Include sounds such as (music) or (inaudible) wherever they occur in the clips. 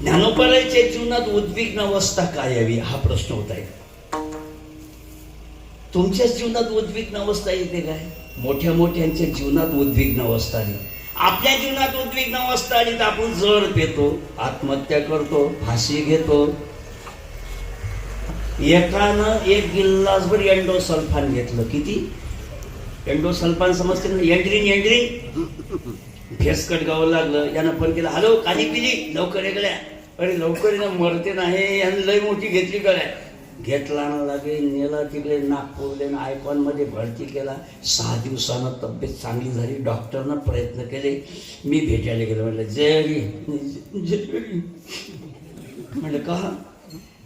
ज्ञानोपारायच्या जीवनात उद्विग्न अवस्था काय यावी? हा प्रश्न होता आहे. तुमच्याच जीवनात उद्विग्न अवस्था येते काय? मोठ्या मोठ्यांच्या जीवनात उद्विग्न अवस्था आली. आपल्या जीवनात उद्विग्न अवस्था आली तर आपण जड पेतो आत्महत्या करतो फाशी घेतो. एकानं एक गिल्लासभर एंडोसल्फान घेतलं. किती? एंडोसल्फान समजते ना? एंड्रीन एंड्रीन? फेसकट गावं लागलं. यानं फोन केला हॅलो काही पिली लवकर ये अरे लवकर ना मरते ना हे यानं लय मोठी घेतली गड्या. घेतला ना लागे नेला तिकडे नागपूरले ना भरती केला. सहा दिवसानं तब्येत चांगली झाली डॉक्टरनं प्रयत्न केले. मी भेटायला गेलो म्हटलं जय जय म्हणलं का?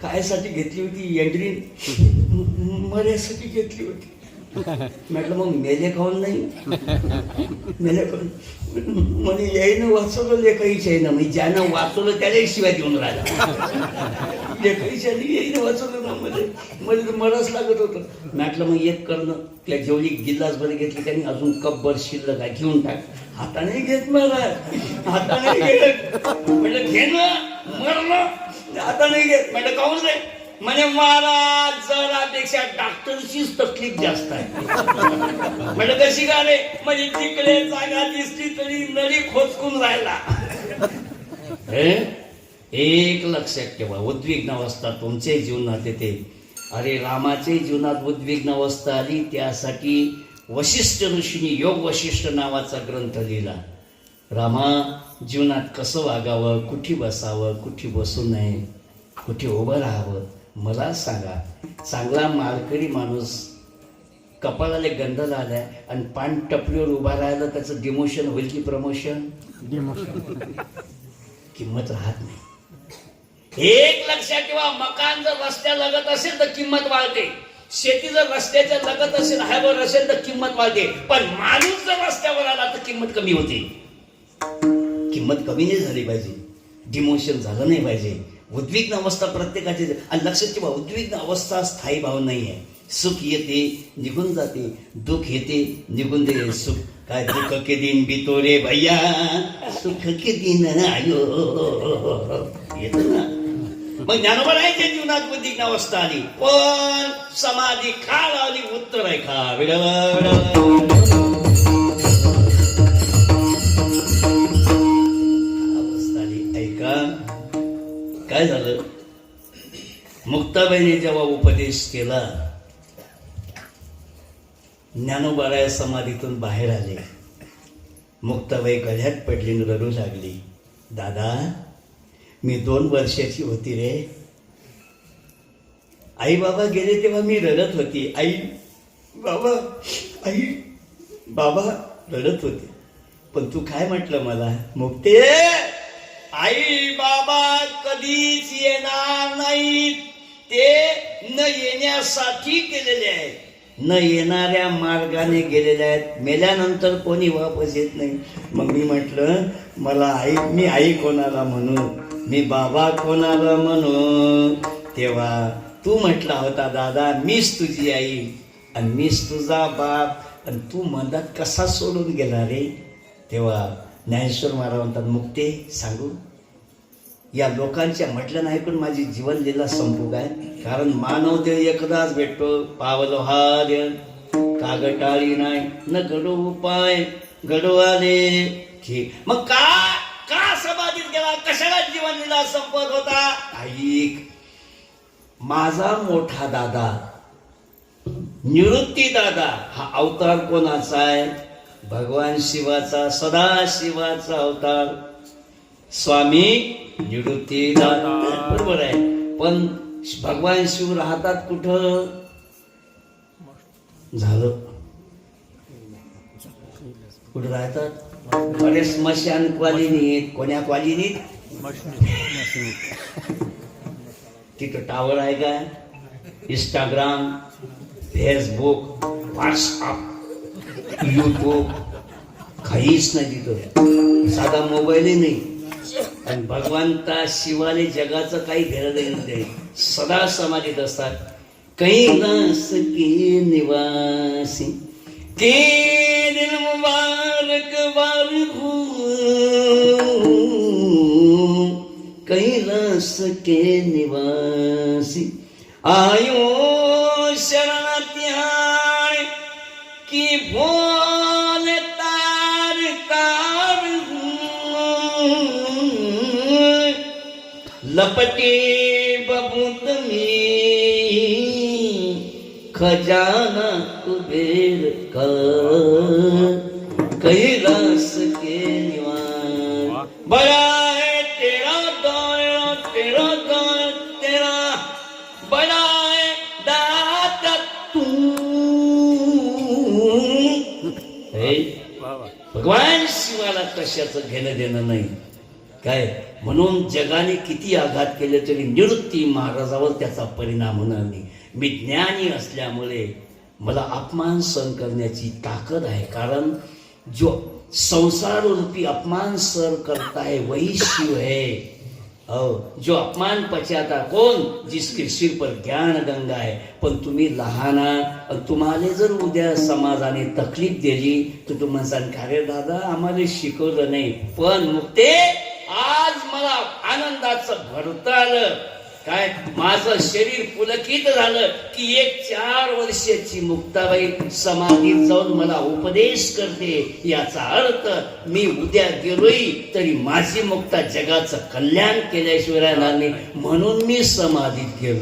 कायसाठी घेतली होती एंड्रीन मऱ्यासाठी घेतली होती. (laughs) म्हटलं मग मेले खाऊन नाही? (laughs) मेले खाऊन म्हणे याईनं वाचवलं लेखाईच आहे ना म्हणजे ज्यानं वाचवलं त्याला शिवाय देऊन राहिला. (laughs) लेखाईच्या याईनं वाचवलं ना मध्ये मध्ये तर मलाच लागत होतं. म्हटलं मग एक करणं त्या जेवढी गिल्लास भर घेतली त्यांनी अजून कपभर शिल्लक आहे घेऊन टाक. हाताने घेत मला हाताने घेत. म्हटलं घे ना. मरणं आता नाही घेत. म्हटलं काहून रे? म्हणजे मला जरापेक्षा डॉक्टरचीच तकलीफ जास्त आहे. (laughs) म्हणजे कशी का रे? म्हणजे तिकडे जागा दिसली तरी नळी खोचकून राहिला. (laughs) एक लक्षात ठेवा उद्विग्न अवस्था तुमच्या जीवनात येते. अरे रामाच्या जीवनात उद्विग्न अवस्था आली त्यासाठी वशिष्ठ ऋषीने योग वशिष्ठ नावाचा ग्रंथ लिहिला. रामा जीवनात कसं वागावं कुठे बसावं कुठे बसू नये कुठे उभं राहावं मला सांगा चांगला मालकरी माणूस कपाळाला गंध लावलाय आणि पान टपरीवर उभा राहिलं त्याचं डिमोशन होईल की प्रमोशन किंमत राहत नाही. एक लक्षात ठेवा मकान जर रस्त्या लगत असेल तर किंमत वाढते. शेती जर रस्त्याच्या लगत असेल हायवर असेल तर किंमत वाढते. पण माणूस जर रस्त्यावर आला तर किंमत कमी होते. किंमत कमी नाही झाली पाहिजे. डिमोशन झालं नाही पाहिजे. उद्विग्न अवस्था प्रत्येकाची आणि लक्षात ठेवा उद्विग्न अवस्था स्थायी भाव नाही आहे. सुख येते निघून जाते. दुःख येते निघून दे सुख काय दुःख के दिन बितो रे भैया? सुख के दिन आयो येत ना? मग ज्ञानोबा आहे त्या जीवनात उद्विग्न अवस्था आली. पण समाधी खा लावली उत्तर आहे खा. विडवा मुक्ताबाईने जेव्हा उपदेश केला ज्ञानोबाराया समाधीतून बाहेर आले. मुक्ताबाई गळ्यात पडली आणि रडू लागली. दादा मी दोन वर्षाची होती रे. आई बाबा गेले तेव्हा मी रडत होती. आई बाबा आई बाबा रडत होते. पण तू काय म्हटलं मला? मुक्ते आई बाबा कधीच येणार नाहीत. ते न येण्यासाठी गेलेले आहेत. न येणाऱ्या मार्गाने गेलेले आहेत. मेल्यानंतर कोणी वापस येत नाही. मग मी म्हटलं मला आई मी आई कोणाला म्हणू? मी बाबा कोणाला म्हणू? तेव्हा तू म्हटला होता दादा मीच तुझी आई आणि मीच तुझा बाप आणि तू मनात कसा सोडून गेला रे? तेव्हा ज्ञानेश्वर महाराज म्हणतात मुक्ते सांगू या लोकांच्या म्हटलं नाही पण माझी जीवन लीला संपू काय कारण मानव देव एकदाच भेटतो. पावलो हा देव कागटाळी नाही. न घडो उपाय. घडो आले ठीक मग का का समाधीत गेला? कशाला जीवन लीला संपत होता? ऐक माझा मोठा दादा निवृत्ती दादा हा अवतार कोणाचा आहे? भगवान शिवाचा सदा शिवाचा अवतार. स्वामी निवृत्ती दादा बरोबर आहे. पण भगवान शिव राहतात कुठं? झालं. कुठं राहतात? अरे स्मशान क्वालिनीत कोण्या क्वालिनीत तिथं टावर आहे का? इंस्टाग्राम फेसबुक व्हॉट्सअप युट्यूब काहीच नाही तिथं. साधा मोबाईलही नाही. आणि भगवंता शिवाने जगाचं काही घेणं देणं सदा समाधीत असतात. कैलास के निवासी. के दिल मुबारक बार कैलास के निवासी. आयो शरणात्याण की भो लपटे बबूत में खजाना कुबेर का कैलास के निवास बड़ा है तेरा दायरा तेरा दायरा तेरा बड़ा है दाता तू। हे? भगवान शिवाला कशाचं घेणं देणं नाही. काय? म्हणून जगाने किती आघात केले तरी निवृत्ती महाराजावर त्याचा परिणाम होणार नाही. मी ज्ञानी असल्यामुळे मला अपमान सहन करण्याची ताकद आहे. कारण जो संसार रूपी अपमान सहन करता है वही शिव है. हो जो अपमान पचाता कोण? जिसके सिर पर ज्ञान गंगा आहे पण तुम्ही लहान तुम्हाला जर उद्या समाजाने तकलीफ दिली तर तुम्हाला सांग अरे दादा आम्हाला शिकवलं नाही. पण ते आज मला आनंदाचं भरत आलं. काय? माझं शरीर पुलकित झालं की एक चार वर्षाची मुक्ताबाई समाधीत जाऊन मला उपदेश करते. याचा अर्थ मी उद्या गेलोय तरी माझी मुक्ता जगाचं कल्याण केल्याशिवाय राहणार नाही. म्हणून मी समाधीत गेलो.